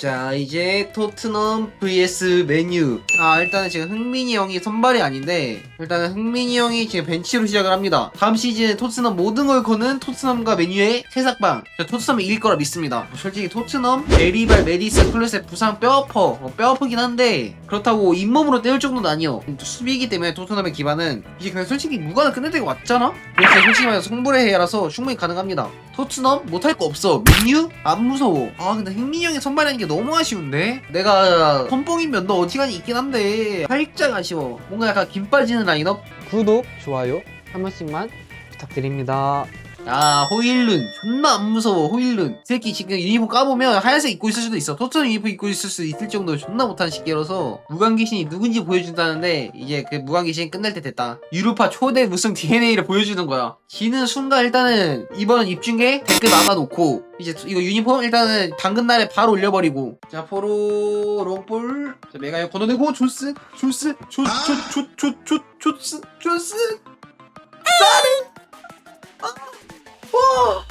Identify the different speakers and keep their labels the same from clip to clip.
Speaker 1: 자 이제 토트넘 vs 메뉴 아 일단은 지금 흥민이 형이 선발이 아닌데 일단은 흥민이 형이 지금 벤치로 시작을 합니다. 다음 시즌 토트넘 모든 걸 거는 토트넘과 메뉴의 새싹방. 저 토트넘이 이길 거라 믿습니다. 솔직히 토트넘 메리발 메디스 클루세 부상 뼈아퍼. 어, 뼈아프긴 한데 그렇다고 잇몸으로 때울 정도는 아니요. 수비이기 때문에 토트넘의 기반은 이제 그냥 솔직히 무관을 끝낼 때가 왔잖아? 그래서 솔직히 말해서 송불의 해야라서 충분히 가능합니다. 토트넘 못할 거 없어. 메뉴 안 무서워. 아 근데 흥민이 형이 선발하는 게 너무 아쉬운데? 내가 선봉이면 너 어지간히 있긴 한데 살짝 아쉬워. 뭔가 약간 김 빠지는 라인업?
Speaker 2: 구독, 좋아요 한 번씩만 부탁드립니다.
Speaker 1: 아 호일룬. 존나 안 무서워 호일룬. 이 새끼 지금 유니폼 까보면 하얀색 입고 있을 수도 있어. 토트넘 유니폼 입고 있을 수 있을 정도로 존나 못한 시기라서 무관귀신이 누군지 보여준다는데 이제 그 무관귀신 끝날 때 됐다. 유로파 초대 무슨 DNA를 보여주는 거야. 지는 순간 일단은 이번 입중계 댓글 막아놓고 이제 이거 유니폼 일단은 당근 날에 바로 올려버리고. 자 포로 롱볼. 자 메가요. 건너내고 존스 존스 존존존존존 존스 존스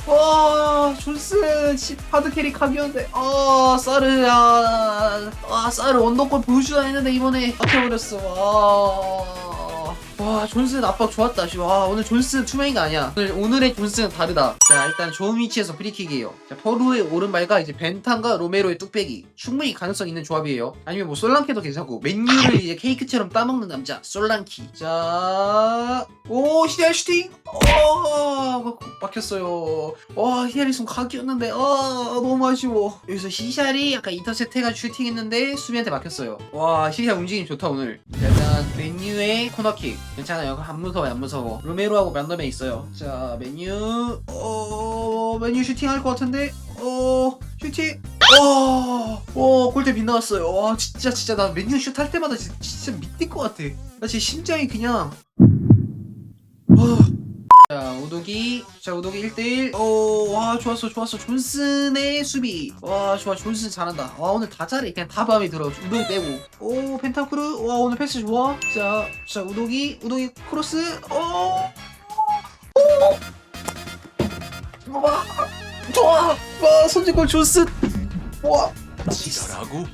Speaker 1: 와, 와, 존스 씨 하드 캐리 각이었는데, 아, 사르야, 아, 사르 언더골 보여주다 했는데 이번에 막혀버렸어. 와, 와, 존스는 압박 좋았다. 씨. 와, 오늘 존스는 투명이가 아니야. 오늘 오늘의 존스는 다르다. 자, 일단 좋은 위치에서 프리킥이에요. 자, 퍼루의 오른발과 이제 벤탄과 로메로의 뚝배기. 충분히 가능성 있는 조합이에요. 아니면 뭐 솔랑케도 괜찮고, 맨유를 이제 케이크처럼 따먹는 남자, 솔랑키. 자, 오, 히데아 슈팅. 어, 막혔어요. 와, 히데리슨 각이었는데, 아, 너무 아쉬워. 여기서 시샬이 약간 인터셉트 해가 슈팅했는데 수비한테 막혔어요. 와, 시샬 움직임 좋다 오늘. 일 단 맨유의 코너킥. 괜찮아요. 안 무서워요, 안 무서워. 루메로하고 만덤에 있어요. 자, 맨유, 어, 맨유 슈팅 할 것 같은데, 어, 슈팅. 와, 와, 골대 빗나갔어요. 와, 진짜, 진짜, 나 맨유 슛할 때마다 진짜, 진짜 미칠 것 같아. 나 진짜 심장이 그냥. 와. 자, 우독이. 자, 우독이 1대1. 오, 와, 좋았어, 좋았어. 존슨의 수비. 와, 좋아. 존슨 잘한다. 와, 오늘 다 잘해. 그냥 다 마음에 들어. 우독이 빼고. 오, 펜타크루. 와, 오늘 패스 좋아. 자, 자, 우독이. 우독이 크로스. 오. 오. 와, 좋아. 와, 선제골 존슨. 와.
Speaker 3: 지랄하고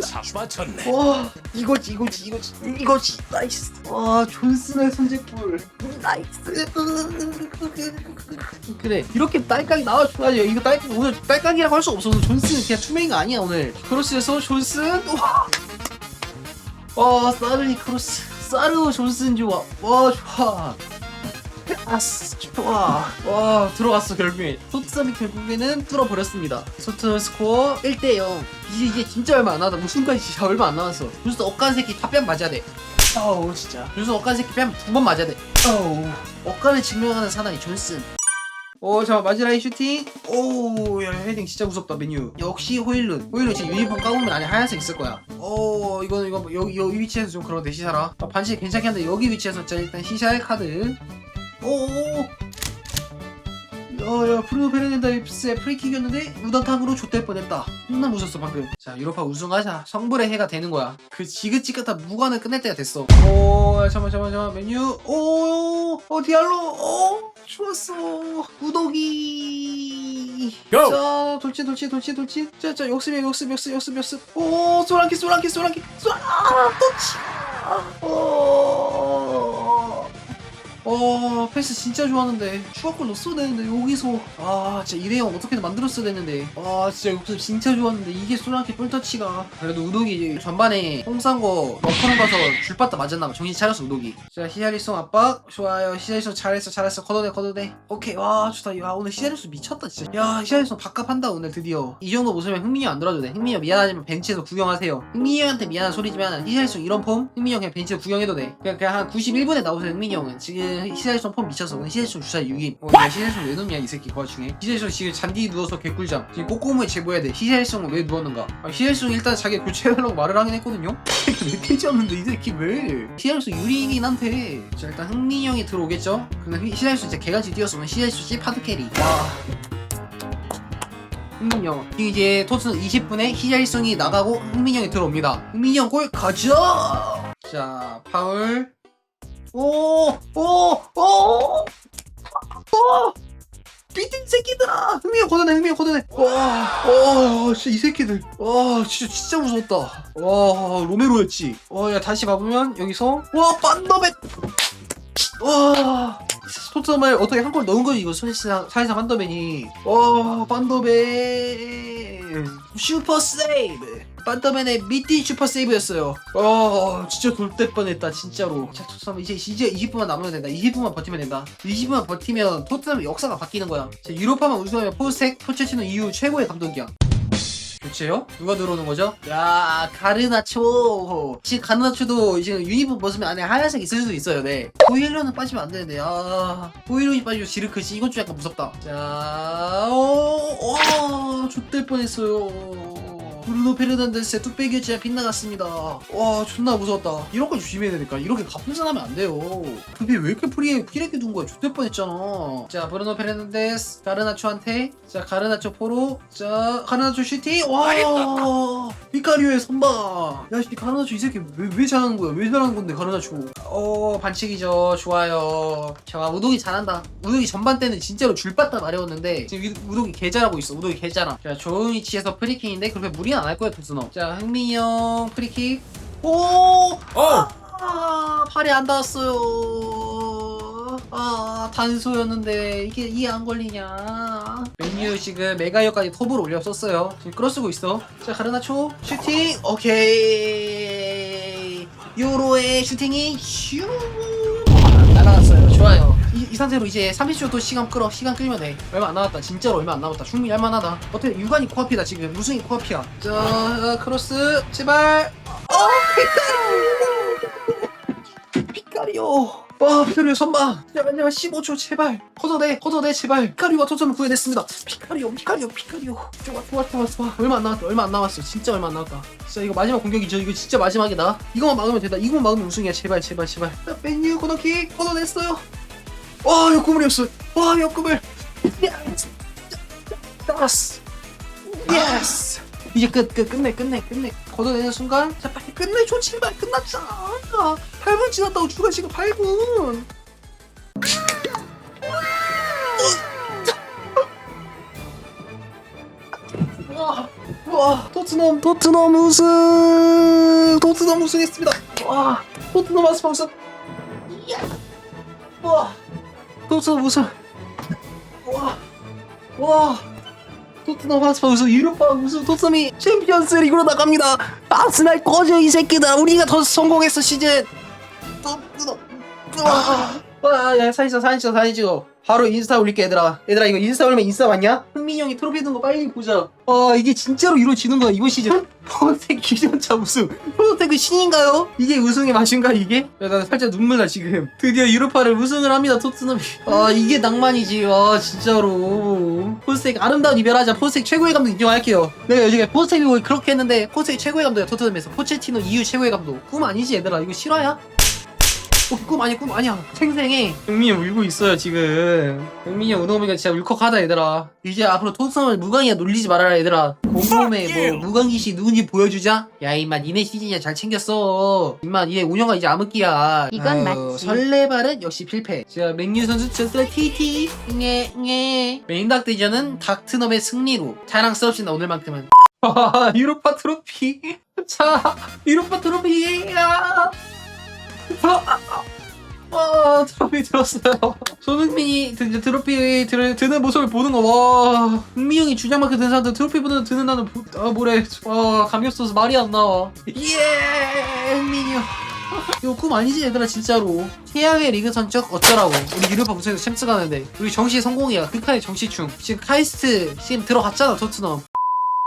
Speaker 3: 삭 맞췄네.
Speaker 1: 와 이거지 이거지 이거지 이거지. 나이스. 와 존슨의 선제골. 나이스. 그래 이렇게 딸깍이 나와줘야지 이거 딸 오늘 딸깍이라고 할 수 없어 존슨은 그냥 투명이가 아니야 오늘. 크로스에서 존슨? 와, 와 사르니 크로스. 사르 존슨 좋아 와 좋아 아스 좋아. 와 들어갔어 결국에. 토트넘이 결국에는 뚫어버렸습니다. 토트넘 스코어 1대0 이제 이제 진짜 얼마 안 남았다. 무슨까지 진짜 얼마 안 남았어. 준수 억간 새끼 다뺨 맞아야 돼. 아우 진짜. 준수 억간 새끼 뺨 두 번 맞아야 돼. 아우. 억간을 증명하는 사나이 존슨. 오 잠깐 마지라이 슈팅. 오 야 헤딩 진짜 무섭다 메뉴 역시 호일룬. 호일룬 지금 유니폼 까보면 안에 하얀색 있을 거야. 오 이거는 이거 뭐 여기 여기 위치에서 좀 그런 데 시사라. 아, 반칙 괜찮긴 한데 여기 위치에서 자 일단 시샬 카드 오오오 야야 브루노 페르난데스의 프리킥이었는데 무단탕으로 좆될 뻔했다. 존나 무섭어 방금. 자 유로파 우승하자. 성불의 해가 되는 거야. 그 지긋지긋한 무관을 끝낼 때가 됐어. 오 야, 잠깐만 잠깐만 잠깐만. 메뉴. 오어 디알로. 오 좋았어. 우독이
Speaker 3: 고!
Speaker 1: 자 돌진 돌진 돌진 돌진. 자자 역습이야 역습 역습 역습 역습 오 소란키 소란키 소란키. 소란 아 터치. 오 어 패스 진짜 좋았는데. 추가골 넣었어야 되는데 여기서. 아 진짜 이대형 어떻게든 만들었어야 되는데. 아 진짜 여기서 진짜 좋았는데 이게 소란키 뿔터치가. 그래도 우독이 전반에 똥싼거 러커룸 가서 줄 받다 맞았나봐. 정신 차렸어 우독이. 자 히아리송 압박. 좋아요. 히아리송 잘했어 잘했어. 걷어내 걷어내. 오케이. 와 좋다. 야 오늘 히아리송 미쳤다 진짜. 야 히아리송 밥값한다 오늘 드디어. 이 정도 모습이면 흥민이 형안 들어도 돼. 흥민이 형 미안하지만 벤치에서 구경하세요. 흥민이 형한테 미안한 소리지만 히아리송 이런 폼? 흥민이 형 그냥 벤치에서 구경해도 돼. 그냥, 그냥 한 91분에 나오세요 흥민이 형은. 지금 히아리송 폼 미쳤어 오늘 히아리송 주사 6인 어, 야 히아리송 왜 넣냐 이 새끼 그 와중에. 히아리송 지금 잔디 누워서 개꿀잠. 지금 꼬꼬무에 제보해야 돼. 히아리송은 왜 누웠는가? 아, 히아리송 일단 자기 교체해달라고 말을 하긴 했거든요? 왜 깨졌는데 이 새끼 왜 히아리송 유리이긴 한데. 자 일단 흥민이 형이 들어오겠죠? 근데 히아리송 진짜 개같이 뛰었으면 히아리송 C 파드 캐리. 와 흥민이 형. 이제 토트넘 20분에 히아리송이 나가고 흥민이 형이 들어옵니다. 흥민이 형골 가자! 자 파울 오! 오! 오! 오! 삐뚤 새끼들아 흥미야 걷어내 흥미야 걷어내 와 와 진짜 이 새끼들 와 진짜 진짜 무서웠다 와 로메로였지 와 야 다시 가보면 여기서 와 반더맨 와 토트넘을 어떻게 한 골 넣은 거지 이거 사실상 사실상 반더맨이 와 반더맨 슈퍼 세이브 반더맨의 미띠 슈퍼 세이브였어요. 와 진짜 돌때 뻔했다 진짜로. 자 토트넘 이제 이제 20분만 남으면 된다. 20분만 버티면 된다. 20분만 버티면 토트넘 역사가 바뀌는 거야. 자, 유로파만 우승하면 포스텍 포체티노 이후 최고의 감독이야. 교체요? 누가 들어오는 거죠? 야 가르나초. 지금 가르나초도 이제 유니폼 벗으면 안에 하얀색 있을 수도 있어요 네. 보일러는 빠지면 안 되는데 아 보일러이 빠지고 지르크시 이건 좀 약간 무섭다. 자 오, 와 좆될 뻔했어요 브루노 페르난데스의 뚝배기가 진짜 빗나갔습니다. 와 존나 무서웠다. 이런 거 조심해야 되니까 이렇게 가품산하면 안 돼요. 그게 왜 이렇게 프리에 피레게 둔 거야? 좆될 뻔했잖아. 자 브루노 페르난데스 가르나초한테. 자 가르나초 포로. 자 가르나초 슈팅 와! 피카리오의 선방! 야씨 가르나초 이 새끼 왜, 왜 잘하는 거야? 왜 잘하는 건데 가르나초? 어 반칙이죠. 좋아요. 자 우동이 잘한다. 우동이 전반 때는 진짜로 줄바다 마려웠는데 지금 우- 우동이 개 잘하고 있어. 우동이 개 잘함. 자 좋은 위치에서 프리킥인데 그렇게 무리 는안할 거야 도스너 자 흥민이 형 프리킥 오
Speaker 3: 어!
Speaker 1: 아, 팔이 안 닿았어요. 아, 단소였는데 이게 이해 안 걸리냐? 맨유 지금 메가이어까지 톱을 올렸었어요. 지금 끌어쓰고 있어. 자, 가르나초 슈팅. 오케이. 요로의 슈팅이 슈 날아갔어요. 좋아요. 이, 이 상태로 이제 30초 또 시간 끌어. 시간 끌면 돼. 얼마 안 남았다. 진짜로 얼마 안 남았다. 충분히 할만하다. 어떻게 유관이 코앞이다 지금. 무승이 코앞이야. 자, 크로스 제발. 어, 피카리오. 와, 피카리오 선방. 제발 15초 제발. 걷어내, 걷어내 제발. 피카리오가 토점을 구해냈습니다. 피카리오, 피카리오, 피카리오. 좋아, 좋아, 좋아, 좋아. 얼마 안 남았다. 얼마 안 남았어. 진짜 얼마 안 남았다. 진짜 이거 마지막 공격이죠. 이거 진짜 마지막이다. 이거만 막으면 된다. 이거만 막으면 우승이야. 제발, 제발, 제발. 자, 맨유 코너킥 걷어냈어요. 와, 역구물이었어. 와, 역구물. 예스. 예스. 이제 끝, 끝, 끝내, 끝내, 끝내. 걷어내는 순간, 자, 빨리 끝내줘, 제발, 끝났잖아. 8분 지났다고 추가 시간 8분. 와, 와, 토트넘, 토트넘 우승, 토트넘 우승했습니다. 와, 토트넘 아스파 우승. 와, 토트넘 우승. 와, 와. 토트넘 하스파 우승 유로파 우승 토트넘이 챔피언스 리그로 나갑니다. 아스날 꺼져 이 새끼다 우리가 더 성공했어 시즌. 토트넘 와 야 사진 찍어 사진 찍어 사진 찍어. 바로 인스타 올릴게 얘들아. 얘들아 이거 인스타 올리면 인스타 맞냐? 흥민이 형이 트로피 든거 빨리 보자. 아 이게 진짜로 이루어지는 거야 이번 시즌. 포스텍 기전차 우승. 포스텍 신인가요? 이게 우승의 맛인가 이게? 야 나 살짝 눈물 나 지금. 드디어 유로파를 우승을 합니다 토트넘이. 아 이게 낭만이지. 와 진짜로. 포스텍 아름다운 이별하자. 포스텍 최고의 감독 인정할게요. 내가 요즘에 포스텍이 뭐 그렇게 했는데 포스텍 최고의 감독이야 토트넘에서. 포체티노 이후 최고의 감독. 꿈 아니지 얘들아. 이거 실화야? 어, 꿈 아니야 꿈 아니야. 생생해. 영민이 형 울고 있어요 지금. 영민이 형 운동하니까 진짜 울컥하다 얘들아. 이제 앞으로 토트넘을 무광이야 놀리지 말아라 얘들아. 공범에 뭐 무광기씨 누군지 보여주자. 야 임마 니네 시즌이야 잘 챙겼어. 임마 니네 운영가 이제 암흑기야.
Speaker 4: 이건
Speaker 1: 아유,
Speaker 4: 맞지.
Speaker 1: 설레발은 역시 필패. 자 맥뉴 선수 저스라 TT 녜녜. 메인닥 대전은 닥트넘의 승리로 자랑스럽습니다 오늘만큼은. 아, 유로파 트로피. 자 유로파 트로피 야 와 트로피 들었어요. 손흥민이 드, 트로피 들, 드는 모습을 보는 거 와 흥민이 형이 주장마크 든 사람들 트로피 보는 드는 나는 보, 아 뭐래. 와 감이 없어서 말이 안 나와. 예 흥민이 형. 이거 꿈 아니지 얘들아 진짜로. 태양의 리그 선적 어쩌라고. 우리 유로파 무승에서 챔스 가는데. 우리 정시 성공이야. 극한의 정시충. 지금 카이스트 지금 들어갔잖아 토트넘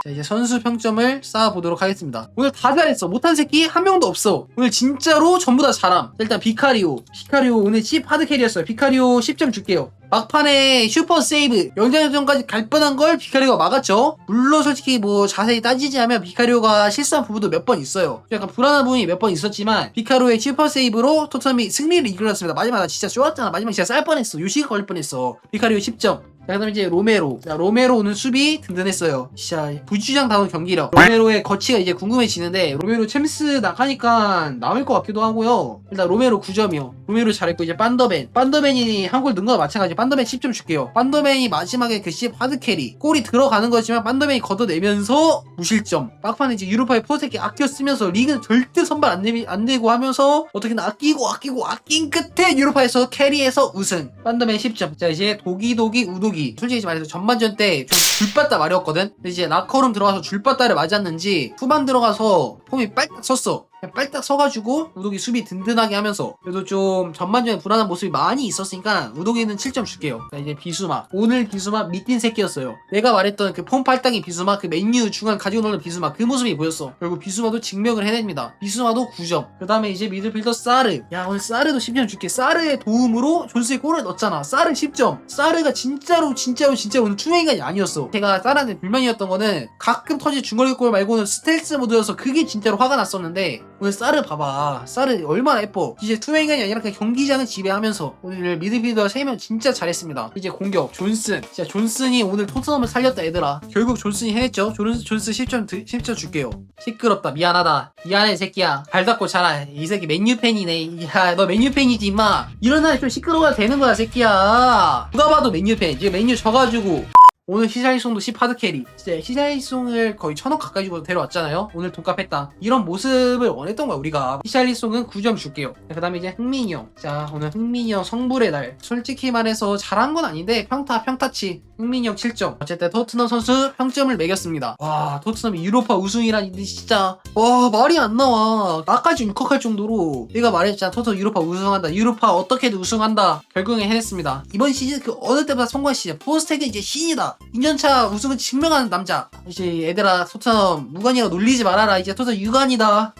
Speaker 1: 자 이제 선수 평점을 쌓아보도록 하겠습니다. 오늘 다 잘했어. 못한 새끼 한 명도 없어. 오늘 진짜로 전부 다 잘함 일단 비카리오. 비카리오 오늘 10 하드 캐리였어요. 비카리오 10점 줄게요. 막판에 슈퍼 세이브. 연장전까지 갈 뻔한 걸 비카리오가 막았죠. 물론 솔직히 뭐 자세히 따지지 않으면 비카리오가 실수한 부분도 몇 번 있어요. 약간 불안한 부분이 몇 번 있었지만 비카리오의 슈퍼 세이브로 토트넘이 승리를 이끌었습니다. 마지막 나 진짜 쏘았잖아. 마지막 진짜 쌀 뻔했어. 요시가 걸릴 뻔했어. 비카리오 10점 자, 그다음에 이제 로메로. 자, 로메로 오늘 수비 든든했어요. 진짜 부주장 다운 경기력. 로메로의 거치가 이제 궁금해지는데 로메로 챔스 나가니까 나올 것 같기도 하고요. 일단 로메로 9점이요. 로메로 잘했고 이제 반더벤. 반더벤이 한 골 넣은 거와 마찬가지. 반더벤 10점 줄게요. 반더벤이 마지막에 그 10 하드 캐리. 골이 들어가는 거지만 반더벤이 걷어내면서 무실점. 막판에 이제 유로파의 포세키 아껴 쓰면서 리그는 절대 선발 안, 내미, 안 내고 하면서 어떻게든 아끼고 아끼고 아낀 끝에 유로파에서 캐리해서 우승. 반더벤 10점. 자 이제 도기도기 우도기. 솔직히 말해서 전반전 때 좀 줄바따 말이었거든. 근데 이제 라커룸 들어가서 줄바따를 맞았는지 후반 들어가서 폼이 빨딱 섰어. 빨딱 서가지고 우독이 수비 든든하게 하면서 그래도 좀 전반전에 불안한 모습이 많이 있었으니까 우독이는 7점 줄게요. 자 이제 비수마 오늘 비수마 미친 새끼였어요. 내가 말했던 그 폼 팔당이 비수마 그 맨유 중간 가지고 노는 비수마 그 모습이 보였어. 결국 비수마도 증명을 해냅니다. 비수마도 9점. 그 다음에 이제 미드필더 사르. 야 오늘 사르도 10점 줄게. 사르의 도움으로 존스의 골을 넣었잖아. 사르 10점. 사르가 진짜로 진짜로 진짜 오늘 투명인간이 아니었어. 제가 사르한테 불만이었던 거는 가끔 터질 중거리 골 말고는 스텔스 모드여서 그게 진짜로 화가 났었는데 오늘 사르 봐봐. 사르 얼마나 예뻐. 이제 투명인간이 아니라 그냥 경기장을 지배하면서 오늘 미드필더 3명 진짜 잘했습니다. 이제 공격 존슨. 진짜 존슨이 오늘 토트넘을 살렸다 얘들아. 결국 존슨이 해냈죠. 존슨 존슨 10점 드- 10점 줄게요. 시끄럽다 미안하다. 미안해 새끼야. 발 닦고 자라. 이 새끼 맨유 팬이네. 야너 맨유 팬이지 임마. 날에 좀 시끄러워야 되는 거야 새끼야. 누가 봐도 맨유 팬. 지금 맨유 져가지고 오늘 시사일송도 10 하드 캐리. 진짜 시사일송을 거의 천억 가까이 주고 데려왔잖아요. 오늘 돈값 했다. 이런 모습을 원했던 거야 우리가. 시사일송은 9점 줄게요. 그 다음에 이제 흥민이 형자 오늘 흥민이 형 성불의 날. 솔직히 말해서 잘한 건 아닌데 평타 평타치. 흥민이 형 7점. 어쨌든 토트넘 선수 평점을 매겼습니다. 와 토트넘이 유로파 우승이라니 진짜. 와 말이 안 나와. 나까지 울컥할 정도로. 내가 말했잖아. 토트넘 유로파 우승한다. 유로파 어떻게든 우승한다. 결국에 해냈습니다. 이번 시즌 그 어느 때보다 성공한 시즌. 포스텍은 이제 신이다 2년차 우승을 증명하는 남자. 이제 얘들아 토트넘 무관이라 놀리지 말아라. 이제 토트넘 유관이다